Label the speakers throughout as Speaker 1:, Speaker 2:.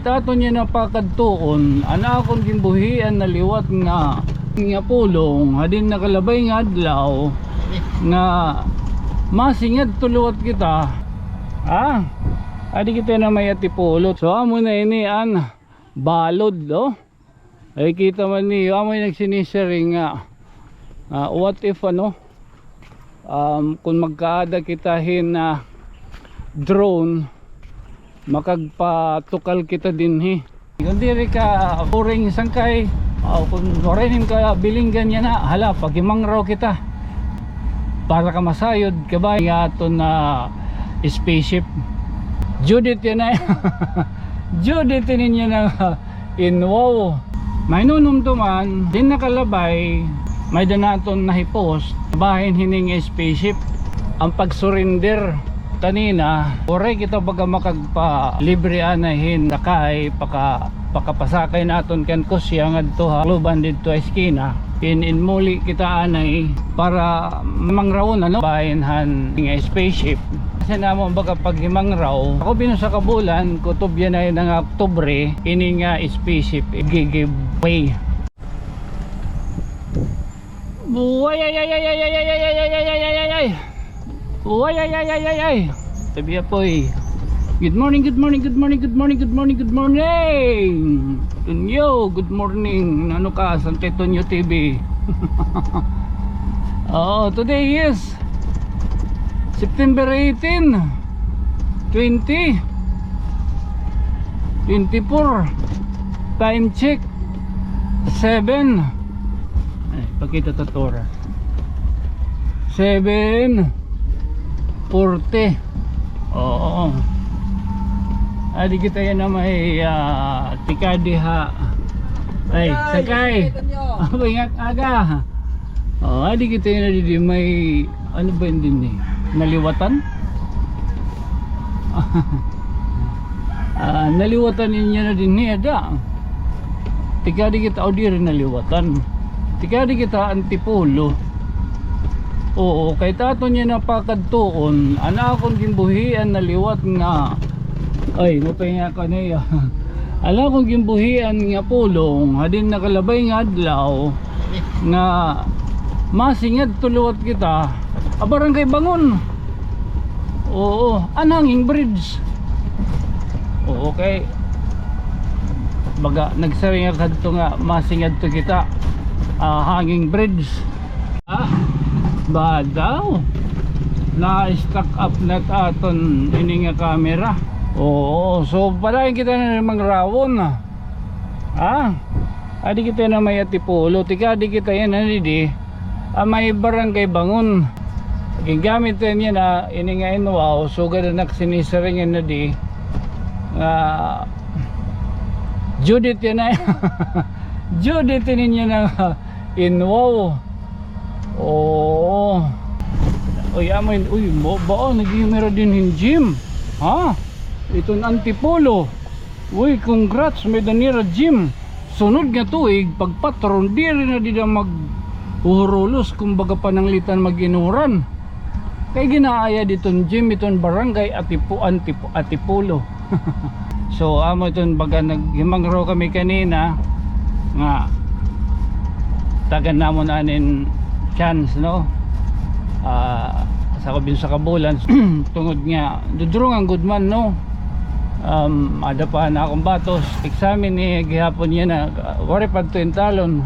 Speaker 1: Tato niya na pakadtuon, ana akong gimbuhian na liwat nga nga pulong, hadin nakalabay nga adlaw nga masingad tuluwat kita. Ah, adi kita na may atipulot. So amo na ini an balod do. Ay kita man ni amo nagsinisering nga ah, what if ano um, kung magkaada kitahin na drone makagpatukal kita din he. Kung diri ka puring sangkay o kung orenin ka bilinggan niya na. Hala pagimang raw kita. Para ka masayod kabay. Nga ato na spaceship. Judith yan na Judith ninyo na in wow. May nunumtuman din nakalabay may danaton na hipost bahin hining spaceship ang pag-surrender kanina ore kita baga makagpa libre anahin sakay paka pakapasakay naton kan kusya ngadto ha luban didto eskina in in muli kita anay para mangrawon ano bahinhan nga spaceship kasi namo baga pag himang raw ako bino sa kabulan kutob yan ay ng Oktubre ini nga spaceship giveaway Buhay ay ay ay ay ay ay ay ay ay ay ay ay ay Uy, ay, ay, ay, ay, ay. Sabi po eh. Good morning, good morning, good morning, good morning, good morning, good morning. Tunyo, good morning. Ano ka, Sante Tunyo TV. oh, today is September 18, 20, 24. Time check, 7. Ay, pagkita to Tora. 7. 40 oo. Adi kita yan na may uh, tikadi ha. Ay sakay ako ingat aga. Oh adi kita yan na di may ano ba yun din eh? Naliwatan? Ah, naliwatan niya na din niya da tikadi kita o di rin naliwatan. Tikadi kita antipolo Oo, kay tato niya na pakadtuon, ana akong gimbuhian na liwat nga ay mapahinga ka niya. Ala akong gimbuhian nga pulong, hadin nakalabay nga adlaw nga masingad tuluwat kita. A barangay bangon. Oo, ananging bridge. Oo, kay baga nagsaring nga kadto nga masingad to kita. Ah, hanging bridge. Ah, ba daw na-stack up na aton ini nga camera. Oo so palain kita na namang rawon ah adi kita na may atipulo tika adi kita yan ano di? Ah, may barangay bangon. Gigamit yan yan na ini nga inwaw so ganda na sinisiringan na di? Ah Judith yan na Judith ninyo na inwaw Oo. Uy, amoy, uy, mo ba naging meron din yung gym. Ha? Ito ang antipolo. Uy, congrats, may danira gym. Sunod nga tuig, pagpatron, di rin na di na mag uhurulos, kumbaga pananglitan mag-inuran. Kaya ginaaya ditong gym, itong barangay atipo, antipo, atipolo. so, amo itong baga naghimang raw kami kanina, nga, tagan namon anin chance no Ah, sa kabin sa kabulan tungod nga dudurong ang good man no um, ada pa na akong batos examine ni gihapon niya na wari pa to yung talon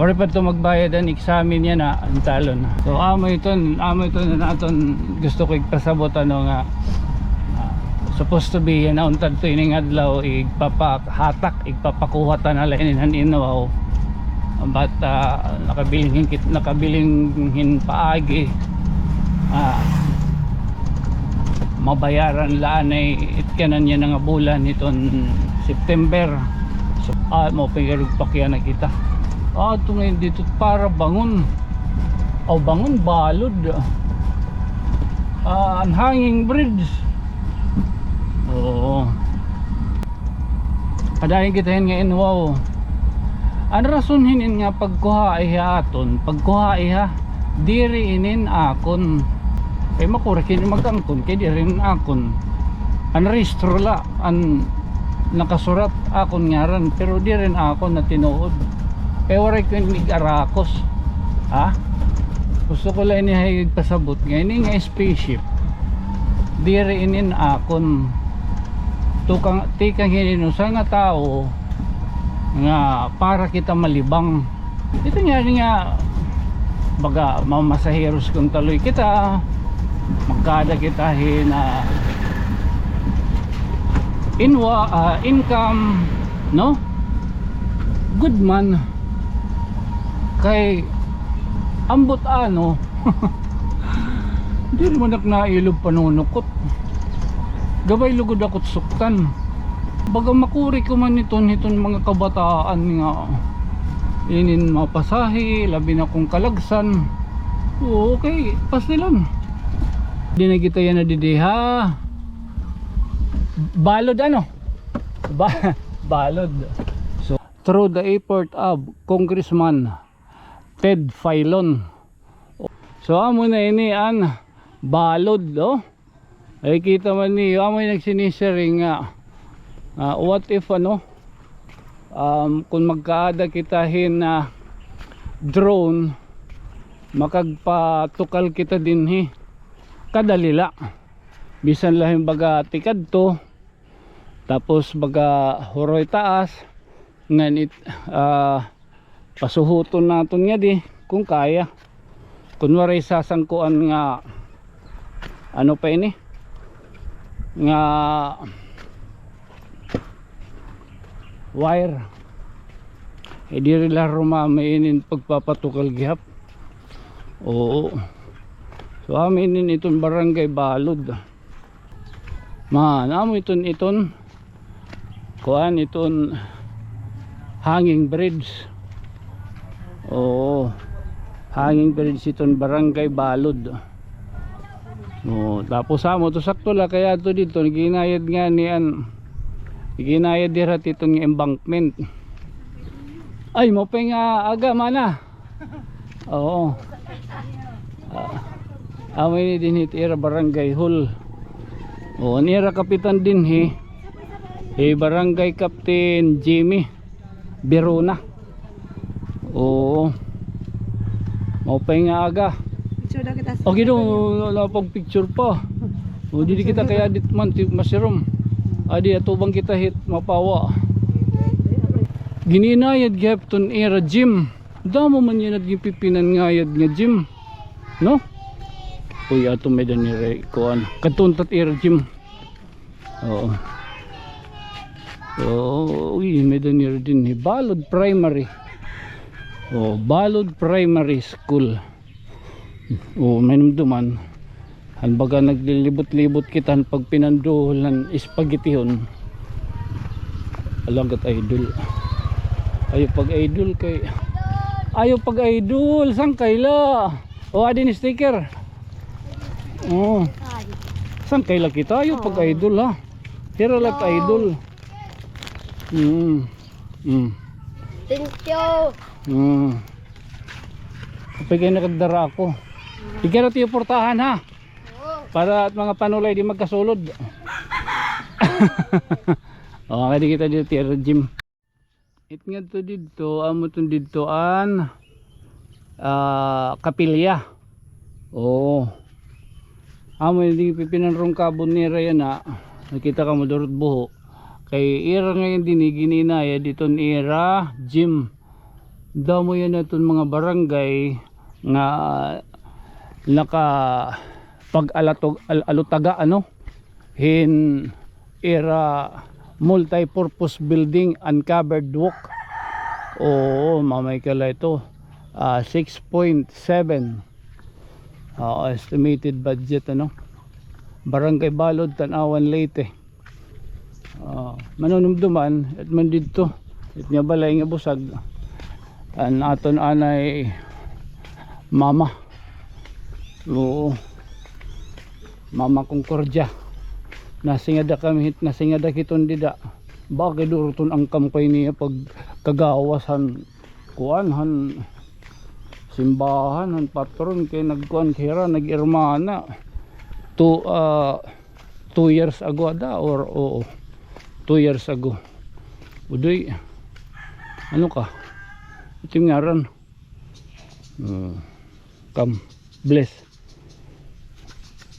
Speaker 1: wari pa to magbayad ang examine niya na ang talon so amo ito amo ito na naton gusto ko ipasabot ano nga ah, supposed to be yan untad to ining adlaw igpapahatak igpapakuha ta na lainin inaw but uh, nakabiling hin nakabiling hin paagi. Ah, mabayaran lanay it kanan niya nga bulan iton September. So ah, mo pingarug pakya na kita ah ito ngayon dito para bangon. O bangon balod. Ah, ang hanging bridge. Oo. Kadahin kita yun ngayon wow ang rason hinin nga pagkuha iha aton? Pagkuha iha diri inin akon. Kay makura kini magangkon kay diri inin akon. An rehistro la an nakasurat akon ngaran pero di rin ako na tinuod. Kaya waray ko arakos ha? Gusto ko lang inihayag pasabot ngayon nga spaceship. Di rin akon. Tukang tikang hininusa nga tao nga para kita malibang. Ito nga nga baga mamasaheros kung taloy kita magkada kita na inwa ah, income no? Good man. Kay ambot ano hindi naman nak nailog panunukot. Gabay lugod ako't suktan baga makuri ko man iton iton mga kabataan nga inin mapasahi labi na kong kalagsan. Oo, okay pastilan di na kita yan nadidiha. Balod ano? Ba balod. So through the effort of congressman Ted Filon. So amo na ini an balod oh. Ay kita man ni amo yung nagsinisering nga ah, what if ano um, kung magkaada kitahin na drone makagpatukal kita din hi kadalila. Bisan lahing baga tikad to tapos baga horoy taas nganit ah pasuhuton naton nga di kung kaya. Kunwari sasangkuan nga ano pa ini? Nga wire. E di rila rumamainin pagpapatukal gihap. Oo. So aminin iton barangay balod. Man amo iton iton kuan iton hanging bridge. Oo. Hanging bridge iton barangay balod. Oo. Tapos amo to sakto la kaya to dito. Ginayad nga ni an ginayad dira itong embankment. Ay mo pa nga aga mana? Oo. Ah, amoy ni din hit ira barangay hall. Oo nira kapitan din he. Eh barangay captain Jimmy Berona oo. Mo pa nga aga.
Speaker 2: Picture daw kita
Speaker 1: Okay do, wala pang picture pa. O di kita kaya dit man ti masirom. Adi atubang kita hit mapawa. Gininayad gyapton era gym. Damo man yan at gipipinan ngayad nga gym. No? Uy ato may dan ni kuan. Katuntat era gym. Oo. Oo, uy, may dan ni din Balod Primary. Oh, Balod Primary School. Oo, may namduman. Halbaga naglilibot-libot kita pag pinandulan espagetihon. Alagat idol. Ayaw pag idol kay Ayaw pag idol, sang kaila? O adi ni sticker. Oo. Sang kaila kita? Ayaw pag idol ha. Tira lang idol. Mm. Mm.
Speaker 2: Thank you.
Speaker 1: Mm. Kapag kayo nakagdara ako. Ikaw tiyo portahan ha. Para at mga panulay di magkasulod. o, kaya di kita dito tiyo gym. It nga to dito, amo to dito an ah, kapilya. Oo. Amo hindi pipinanrong kabon ni Raya na. Nakita ka mo durot buho. Kay ira ngayon din gininaya dito ni ira gym. Damo yan naton mga barangay nga naka pag alatog al, alutaga ano? Hin era multi-purpose building uncovered walk. Oo mamay kala ito. Ah, 6.7 ah, estimated budget ano? Barangay balod tanawan late uh, manunumduman at man dito nga balay nga busag. An aton anay mama. Oo mama Concordia nasingada kami nasingada kiton dida. Bakit duruton ang kampay niya pag kagawasan. Kuan han simbahan han patron kay nagkuan kira nagirmana. To uh, two years ago da or oo 2 years ago. Udoy ano ka? Yung ngaran uh, come bless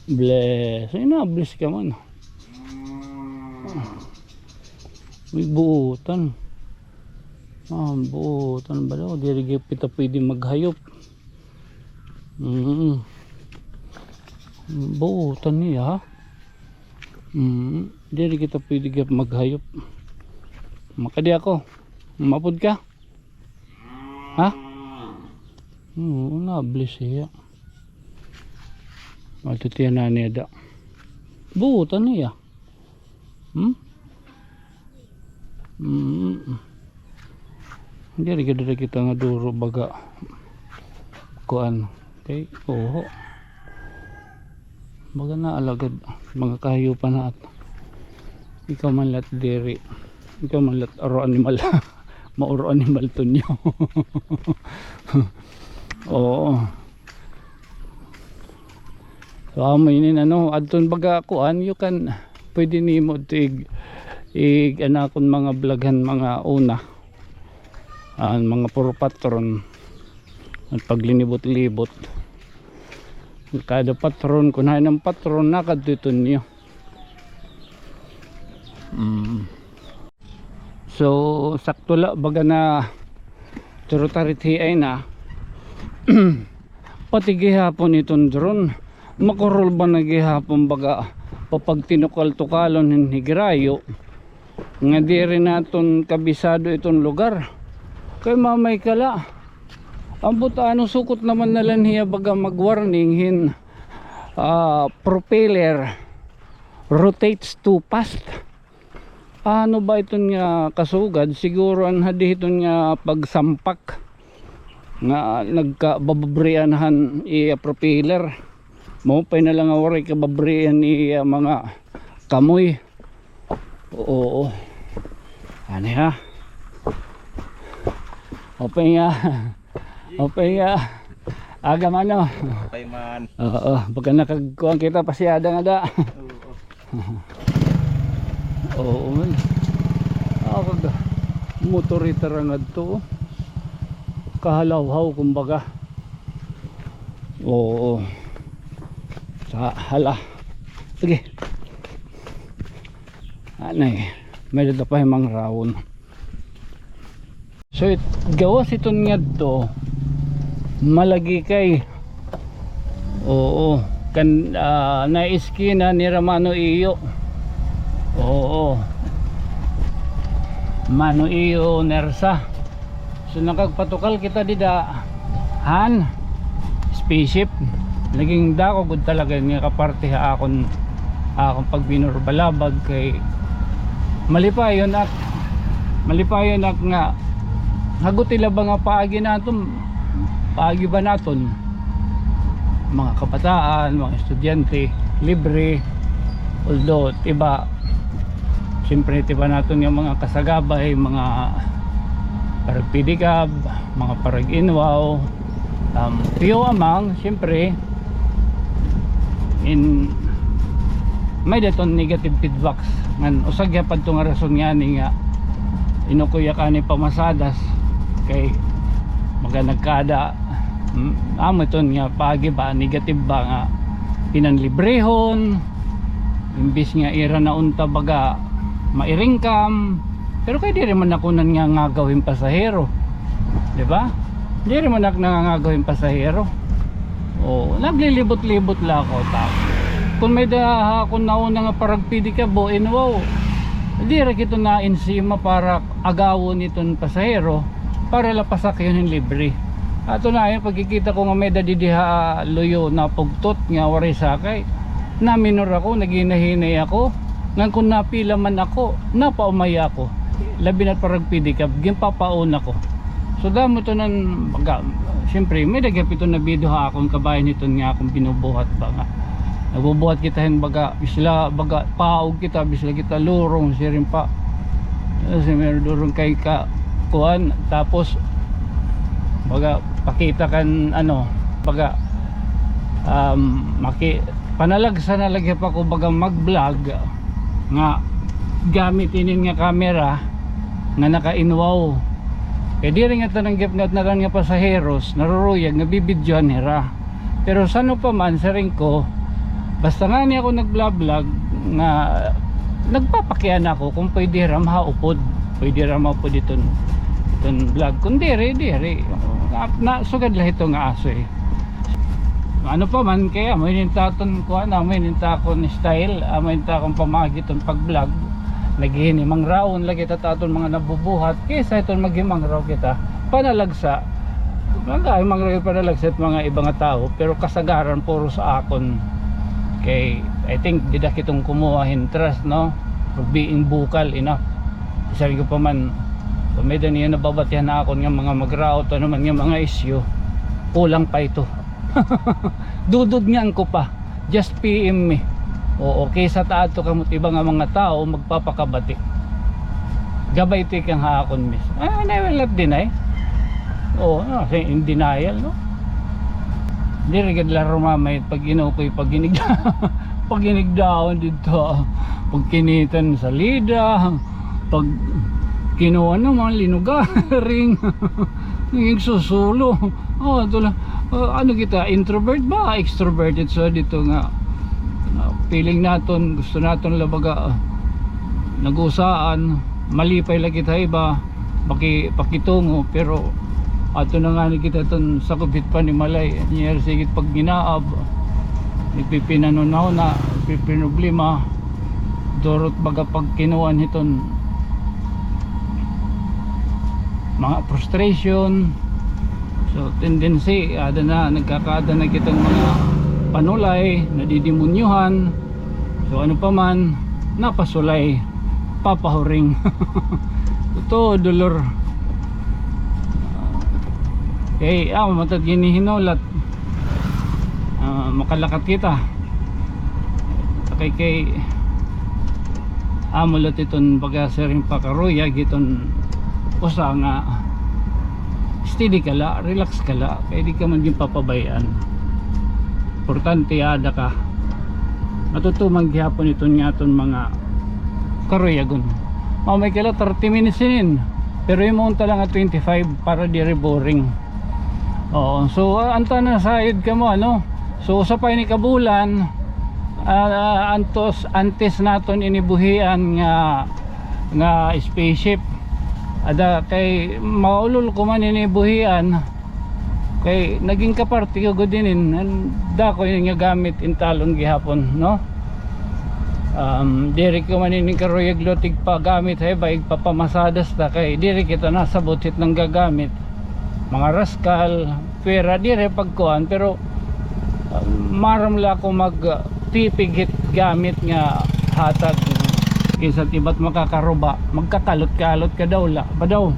Speaker 1: bless. Ay na bless ka man. May buutan. Ah buutan ba daw? Di rin kita pwede maghayop. Mm buutan niya mm di rin kita pwede maghayop. Makadi ako. Mapod ka? Ha? Oo na bless siya matutiyan na da buutan niya hmm Mm. Hindi rin kada kita nga duro baga kuan. Okay, oo. Baga na alagad mga kahayupan na at ikaw man lat diri. Ikaw man lat aro animal. Mauro animal to nyo. oo. So amoy ano adton baga kuan you can pwede nimo tig ig ana kon mga vloghan mga una. Ah, mga puro patron. At paglinibot-libot kada patron kung hay ng patron nakadito niyo. Mm. so sakto la baga na turutarit ay na. Pati gihapon itong drone makurol ba na gihapon baga papag tinukal-tukalon ng higrayo nga di rin naton kabisado itong lugar. Kay mamay kala ang ano sukot naman na lang hiya baga mag warning hin ah, propeller rotates too fast. Ano ba ito nga kasugad? Siguro ang hadi ito nga pagsampak. Nga nagkabababrianahan i propeller mo pa na lang awari kababrian ni ah, mga kamoy. Oo ano ha? Open nga. Open nga. Aga man no
Speaker 3: Okay man.
Speaker 1: oo pagka nakagkuhan kita pasyada nga da. Oo man. Ako ga motorita nga to kahalawhaw kumbaga. Oo sa hala. Sige. Anay may dito pa himang rawon. So it, gawas iton nga to malagi kay oo kan uh, na iskina ni Ramano Iyo. Oo. Mano Iyo Nersa. So nakagpatukal kita dida han spaceship naging dako gud talaga nga kaparte ha akon akong pagbinurbalabag kay malipayon at malipayon at nga hagutila ba nga paagi naton paagi ba naton? Mga kabataan mga estudyante libre. Although iba siyempre tiba naton yung mga kasagabay mga parag pidikab mga parag inwaw um, piyo amang siyempre in may daton negative feedbacks ngan usag yapad tong rason nga ni nga inukuya ka ni pamasadas kay maga nagkada mm, amo ton nga pagi ba negative ba nga pinanlibrehon imbis nga ira na unta baga mairingkam pero kay di rin man nakunan nga nga gawin pasahero di ba? Di rin man ako nangangagawin pasahero o naglilibot-libot la ako tapos kung may daha kung nauna nga parag pidi ka bo in wow. Di ra kito na insima para agawon itong pasahero para lapasak yun yung libre. Ato na yung pagkikita ko nga may dadidiha luyo na pugtot nga wari sakay na minor ako naginahinay ako. Ngan kung napila man ako napaumay ako. Labi na parag pidi ka gimpapaon ako so damo to nan baga syempre may dagap ito na video ha akong kabayan nito nga akong binubuhat ba nga. Nagbubuhat kita hin baga bisla baga paog kita bisla kita lurong siya rin pa. Kasi meron durong kay ka kuhan tapos baga pakita kan ano baga um, maki panalagsa na pa ko baga mag vlog nga gamit inin nga camera nga naka-inwaw kaya di rin nga tananggap nga na rin nga pasaheros naruruyag nga bibidyohan nila pero sano pa man sa rin ko basta nga niya ako nag-vlog nga nagpapakian ako kung pwede ram haupod pwede ram haupod iton iton vlog. Kung diri diri na, na sugad lah ito nga aso eh. Ano pa man kaya may nintaton ko na may nintakon ni style ah, may nintakon pamagiton pag vlog naghihimang raon lagi tataton mga nabubuhat kaysa iton maghimang raw kita. Panalagsa. Mga himang raw panalagsa at mga ibang tao pero kasagaran puro sa akon. Kay I think dida kitong kumuha interest no? For being bukal enough. Sabi ko pa man may niya nababatihan na ako ng mga mag-route ano man yung mga issue kulang pa ito. Dudod nga ko pa. Just PM me o okay sa taato kamot iba nga mga tao magpapakabati. Gabay ti kang haakon miss. Ah I will not deny? Oo no, in denial no? Hindi rin laro mamay pag inukoy pag ginigda pag ginigdaon dito. Pag kinitan sa lida pag kinuha naman linugaring yung susulo. Oh ito lang. Oh, ano kita introvert ba? Extroverted so dito nga feeling naton gusto naton labaga uh, nag-usaan malipay lang kita iba paki, pakitungo pero ato na nga ni kita ton sa kubit pa ni Malay. Niya sigit pag ginaab ipipinanonaw na ipipinoblema dorot baga pag kinuwan hiton mga frustration. So tendency ada na nagkakaada na kitang mga panulay nadidimunyuhan so ano pa man napasulay papahuring. Ito dolor. Kay ah matag ginihinolat Ah, makalakat kita. Kay kay amulat iton baga sering pakaroya giton usa nga steady ka la, relax ka la kaya di ka man yung papabayaan importante ada ka matutumang gihapon iton nga iton mga karoyagon mamay kala 30 minutes inin pero yung monta lang at 25 para di boring. Oo so uh, anta na sayod ka mo ano? So sa pa ni kabulan ah, antos antes naton inibuhian nga nga spaceship. Ada kay maulol ko man inibuhian kay naging kaparti ko dinin da ko yung nga gamit intalon gihapon no? Um, diri ko man ini karoyag lotig pa gamit hay ba igpapamasadas ta. Kay diri kita nasa butit ng gagamit. Mga raskal pera diri pagkuhan pero uh, maram la mag uh, tipig hit gamit nga hatag. Kaysa tibat makakaruba? Magkakalot-kalot ka daw la ba daw?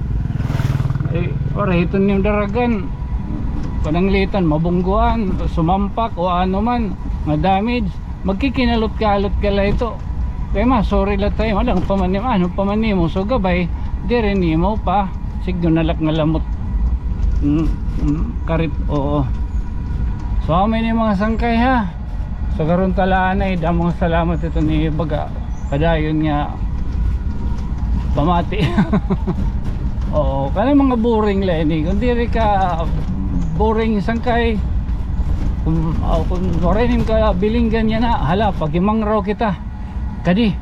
Speaker 1: Eh ora ito yung daragan pananglitan mabungguan sumampak o ano man nga damage. Magkikinalot-kalot ka la ito. Kaya ma sorry la tayo. Walang pamanim ano pamanimo so gabay di rin mo pa. Sigdo nalak nga lamot. Mm, mm, karit oo. So amin yung mga sangkay ha? Sa karon talaan ay damong salamat ito ni Baga. Padayon nga pamati. Oo kana mga boring leni kung diri ka boring sangkay kung, oh, kung marinim ka bilinggan yan na hala pagimang raw kita. Kadi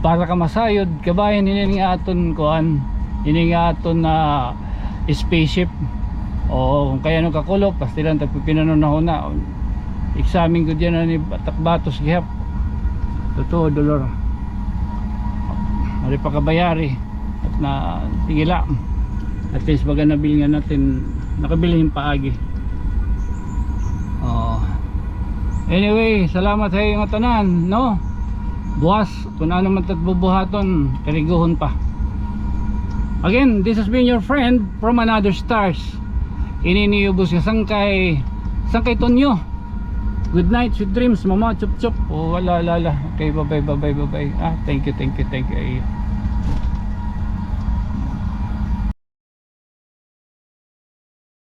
Speaker 1: para ka masayod kabayan ini nga aton kuan ini nga aton na spaceship. O kaya nung kakulop pastilan tagpipinanon na na examine ko dyan na ni Batakbatos gihap. Totoo dolor. Mali pa kabayari. At na tigila. At least baga nabili nga natin nakabili yung paagi. Oh. anyway salamat sa iyo nga tanan no? Buwas kung ano man tatbubuhaton kariguhon pa. Again this has been your friend from another stars. Ininiyubos ka sangkay sangkay tonyo. Good night sweet dreams mama chup chup. Oh wala wala okay bye bye bye bye bye ah thank you thank you thank you